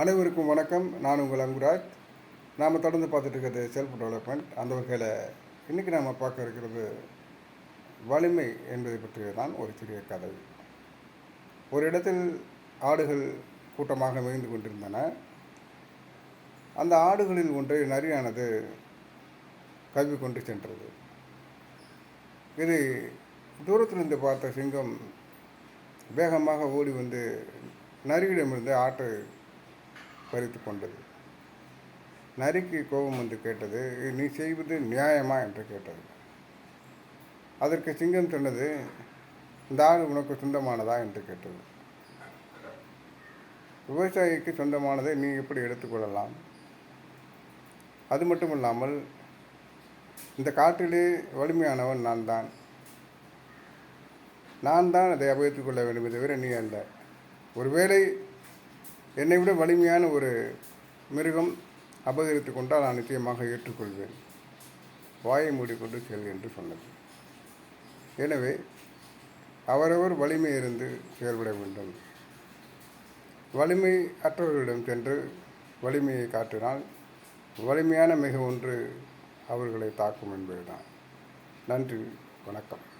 அனைவருக்கும் வணக்கம். நான் உங்கள் அங்குராஜ். நாம் தொடர்ந்து பார்த்துட்டு இருக்கிறது செல்ஃப் டெவலப்மெண்ட் அந்த வகையில் இன்றைக்கி நாம் பார்க்க இருக்கிறது வலிமை என்பதை பற்றிய தான் ஒரு சிறிய கதை. ஒரு இடத்தில் ஆடுகள் கூட்டமாக மிகுந்து கொண்டிருந்தன. அந்த ஆடுகளில் ஒன்றை நரியானது கவி கொண்டு சென்றது. இது தூரத்திலிருந்து பார்த்த சிங்கம் வேகமாக ஓடி வந்து நரியிடமிருந்து ஆட்டை பறித்து கொண்டது நரிக்கு கோபம் வந்து கேட்டது நீ செய்வது நியாயமா? என்று கேட்டது. அதற்கு சிங்கம் சொன்னது இந்த ஆடு உனக்கு சொந்தமானதா? என்று கேட்டது. விவசாயிக்கு சொந்தமானதை நீ எப்படி எடுத்துக்கொள்ளலாம்? அது மட்டும் இல்லாமல் இந்த காட்டிலே வலிமையானவன் நான் தான். நான் தான் அதை அபகரித்துக் கொள்ள வேண்டுமே தவிர நீ அல்ல. ஒருவேளை என்னை விட வலிமையான ஒரு மிருகம் அபகரித்து கொண்டால் நான் நிச்சயமாக ஏற்றுக்கொள்வேன். வாயை மூடிக்கொண்டு செல் என்று சொன்னது. எனவே அவரவர் வலிமை இருந்து செயல்பட வேண்டும். வலிமை அற்றவர்களிடம் சென்று வலிமையை காட்டினால் வலிமையான மிக ஒன்று அவர்களை தாக்கும் என்பதுதான். நன்றி வணக்கம்.